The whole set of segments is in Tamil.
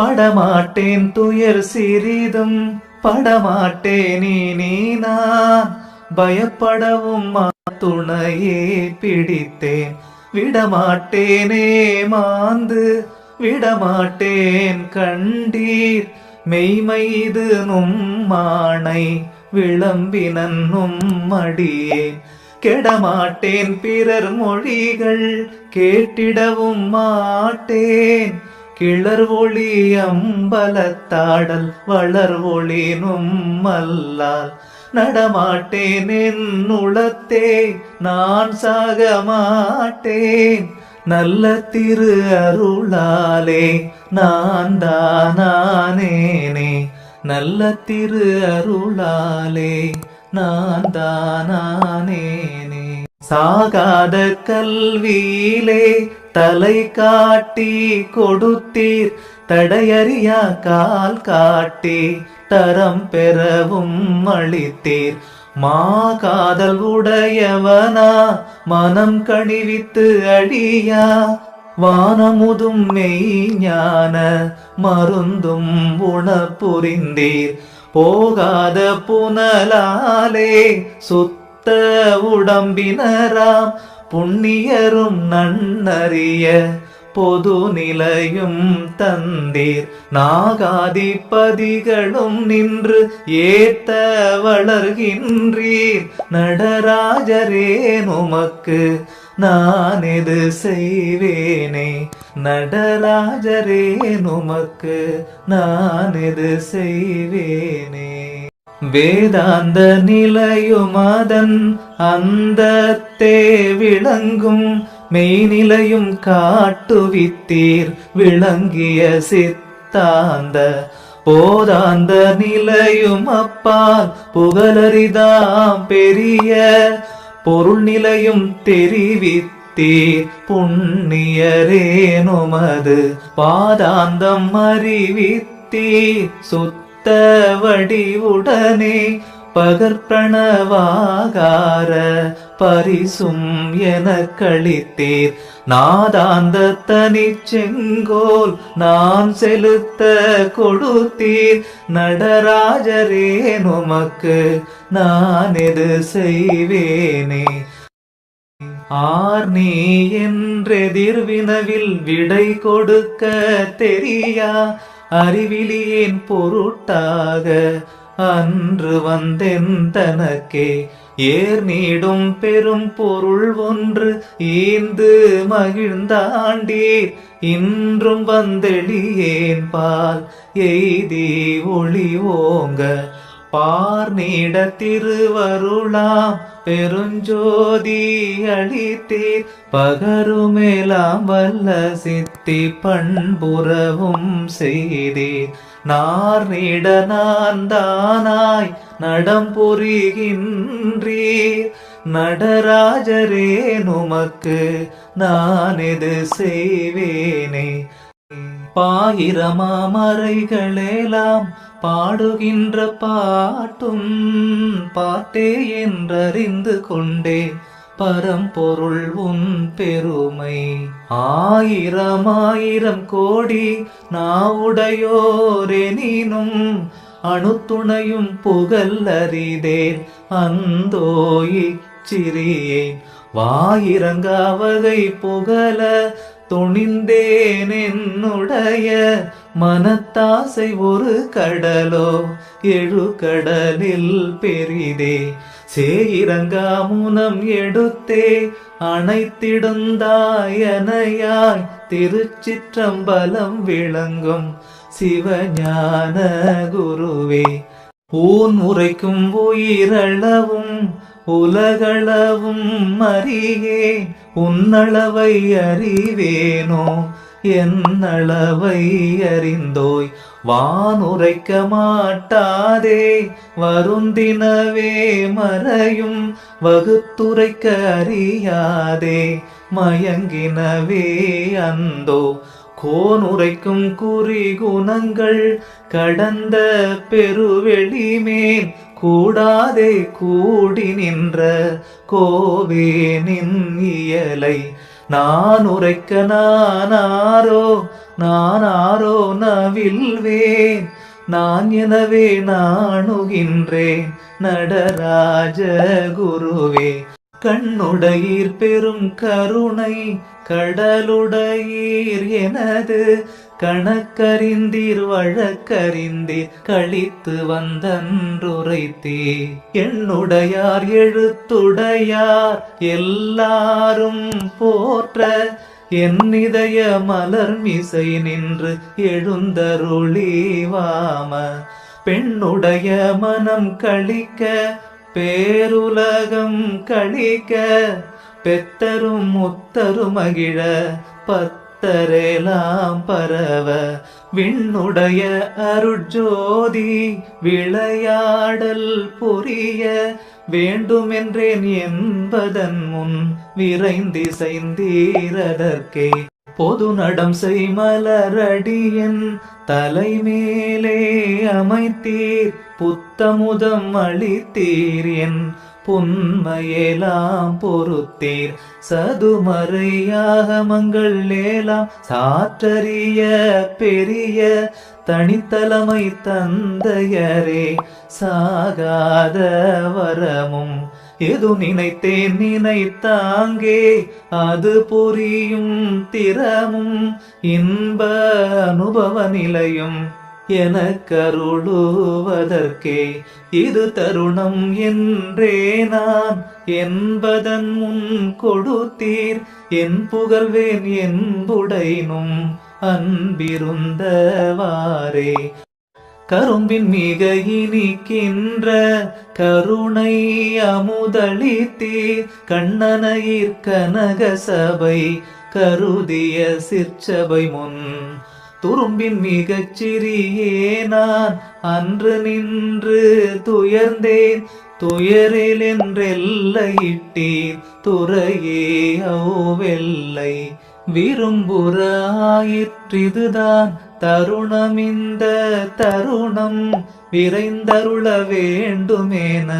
படமாட்டேன் துயர் சிறிதும் படமாட்டேன் நீ நான் பயப்படவும் துணையே பிடித்தேன். விடமாட்டேனே மாந்து விடமாட்டேன் கண்டீர். மெய்மைது நும்மானை விளம்பினும் மடியேன் கெடமாட்டேன் பிறர் மொழிகள் கேட்டிடவும் மாட்டேன். கிளர் ஒளி அம்பலத்தாடல் வளர் ஒளினும் மல்லால் நடமாட்டேன் என் உளத்தே நான் சாக மாட்டேன். நல்ல திரு அருளாலே நான் தானானேனே. நல்ல திரு அருளாலே நான் தானானேனே. சாகாத கல்வியிலே தலை காட்டி கொடுத்தீர் தடையறியா கால் காட்டி தரம் பெறவும் அளித்தீர். மா காதல் உடையவனா மனம் கணிவித்து அழியா. வானமுதும் மெய்ஞான மருந்தும் உணப்புரிந்தீர் போகாத புனலாலே சுத்த உடம்பினராம் புண்ணியரும் நன்னறிய பொது நிலையும் தந்தீர். நாகாதிபதிகளும் நின்று ஏத்த வளர்கின்றீர். நடராஜரே உமக்கு நான் எது செய்வேனே? நடராஜரே உமக்கு நான் எது செய்வேனே? வேதாந்த நிலையும் அதன் அந்தத்தே விளங்கும். மெய்நிலையும் காட்டுவித்தீர் விளங்கிய சித்தாந்த. போதாந்த நிலையும் அப்பால் புகழறிதாம் பெரிய. பொருள் நிலையும் தெரிவித்தீர் புண்ணியரேனுமது. பாதாந்தம் அறிவித்தீர் சுத்த வடிவுடனே பகற்பணவாகார பரிசும் என கழித்தீர் நாதாந்த தனி செங்கோல் நான் செலுத்த கொடுத்தீர். நடராஜரே உமக்கு நான் எது செய்வேனே? ஆர் நீ என்றெதிர்வினவில் விடை கொடுக்க தெரியா? அறிவிலியேன் பொருட்டாக அன்று வந்தெந்தனக்கே. ஏர் நீடும் பெரும் பொருள் ஒன்று ஈந்து மகிழ்ந்தாண்டீர். இன்றும் வந்தெளியேன் பால் எய்தி ஒளி ஓங்க பார்நீட திருவருளாம் பெருஞ்சோதி அளித்தீர். பகருமேலாம் வல்ல சித்தி பண்புறவும் செய்தீர். நார் நீட நான் தானாய் நடம் நடராஜரே உமக்கு நான் எது செய்வேனே? பாயிரமாமறைகளெல்லாம் பாடுகின்ற பாட்டும் பாட்டே என்றறிந்து கொண்டே பரம்பொருள் உன் பெருமை. ஆயிரம் ஆயிரம் கோடி நாவுடையோரெனினும் அணுத்துணையும் புகழ் அறிதேன் அந்தோ இச்சிறியேன். வாயிரங்காவகை புகழ துணிந்தேன் என்னுடைய மனத்தாசை ஒரு கடலோ எழு கடலில் பெரிதே. சேயிரங்கா முனம் எடுத்தே அணைத்திடுந்தாயனையாய் திருச்சிற்றம்பலம் விளங்கும் சிவஞான குருவே. ஊன் உரைக்கும் உயிரளவும் உலகளவும் அறியே உன்னளவை அறிவேனோ. என்னளவை அறிந்தோய் வானுரைக்க மாட்டாதே. வருந்தினவே மறையும் வகுத்துரைக்க அறியாதே. மயங்கினவே அந்தோ கோனுரைக்கும் குறி குணங்கள் கடந்த பெருவெளிமேன் கூடாதே கூடி நின்ற கோவே நின் இயலை. நான் உரைக்க நான் ஆரோ நான் ஆரோ நவில்வேன் நான் எனவே நாணுகின்றேன் நடராஜ குருவே கண்ணுடையீர் பெரும் கருணை கடலுடையீர் எனது கணக்கறிந்தீர் வழக்கறிந்தீர் கழித்து வந்தன்றுரைத்தே. என்னுடையார் எழுத்துடையார் எல்லாரும் போற்ற. என் இதய மலர் மிசை நின்று எழுந்தருளிவாம பெண்ணுடைய மனம் கழிக்க பேருலகம் கழிக்க பெத்தரும் முத்தரும் மகிழ பத் பத்தரெலாம் பரவ விண்ணுடைய அருட்ஜோதி விளையாடல் புரிய வேண்டுமென்றேன் என்பதன் முன் விரைந்திசைந்தீரதற்கே. பொது நடம் செய் மலரடியன் தலைமேலே அமைத்தீர் புத்தமுதம் அளித்தீர் என் புன்மையெல்லாம் பொறுத்தீர். சதுமறையாகமங்கள் ஏலாம் சாற்றறிய பெரிய தனித்தலைமை தந்தையரே சாகாத வரமும் எது நினைத்தேன் நினைத்தாங்கே அது புரியும் திறமும் இன்ப அனுபவ நிலையும். எனக்கருளுவதற்கே இது தருணம் என்றே நான் என்பதன் முன் கொடுத்தீர். என் புகழ்வேன் என்புடைனும் அன்பிருந்தவாறே. கரும்பின் மிக இனிக்கின்ற கருணை அமுதளித்தீர். கண்ணனையிற் கனக சபை கருதிய சிற்சபை முன் துரும்பின் மிகச் சிறியே நான் அன்று நின்று துயர்ந்தேன். துயரில் என்றெல்லையிட்டேன் துறையே வெள்ளை விரும்புறாயிற்றிதுதான் தருணம் இந்த தருணம் விரைந்தருள வேண்டுமேன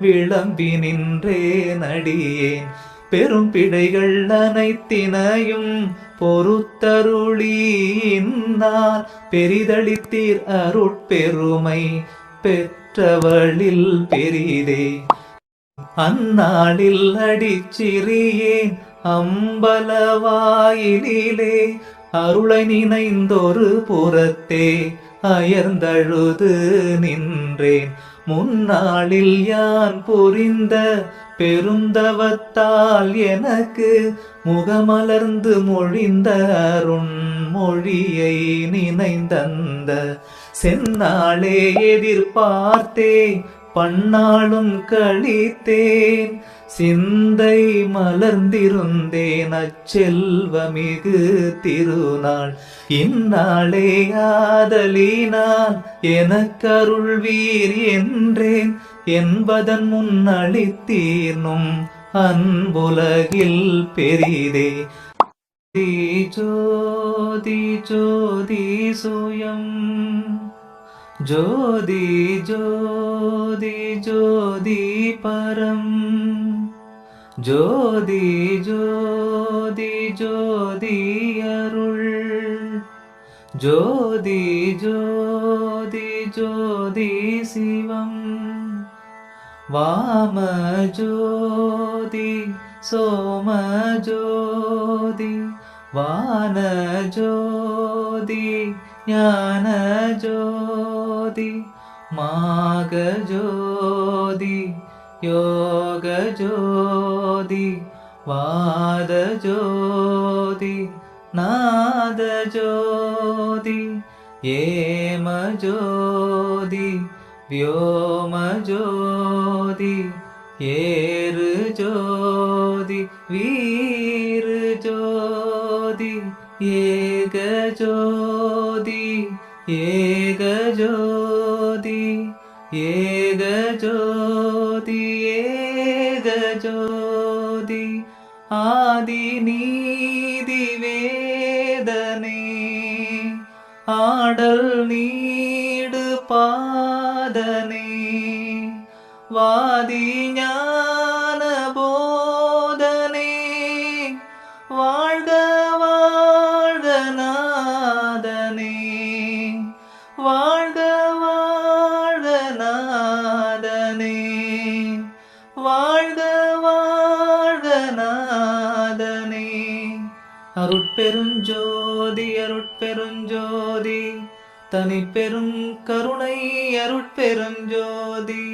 விளம்பி நின்றேன் அடியேன். பெரும் பிடைகள் அனைத்தினையும் பொறுத்தருளினால் பெரிதளித்தீர் அருட்பெருமை பெற்றவளில் பெரிதே. அந்நாளில் அடிச்சிறியேன் அம்பலவாயிலே அருளை நினைந்தொரு புறத்தே. அயர்ந்தழுது நின்றேன். முன்னாளில் யான் புரிந்த பெருந்தவத்தால் எனக்கு முகமலர்ந்து மொழிந்த அருண் மொழியை நினைந்தந்த. செந்நாளே எதிர்பார்த்தே பன்னாளும் கழித்தேன். சிந்தை மலர்ந்திருந்தேன். அச்செல்வமிகு திருநாள். இந்நாளே ஆதலினால் எனக்கருள்வீர் என்றேன். என்பதன் முன்னளித்தீர்னும் அன்புலகில் பெரிதே. ஜோதி ஜோதி சுயம். ஜோதி ஜோதி ஜோதி பரம். ஜோதி ஜோதி ஜோதி அருள். ஜோதி ஜோதி ஜோதி சிவம். வாம ஜோதி சோம ஜோதி வான ஜோதி ஞான ஜோதி. ജ്യോതി മാഗജ്യോതി യോഗജ്യോതി വാദജ്യോതി നാദജ്യോതി ഏമജ്യോതി വ്യോമജ്യോതി ഏറുജ്യോതി വീരുജ്യോതി ഏകജ്യോതി ഏ ആടൽ നീട് പാദനേ വാദി ഞാൻ அருட்பெருஞ்சோதி அருட்பெருஞ்சோதி தனி பெரும் கருணை அருட்பெருஞ்சோதி.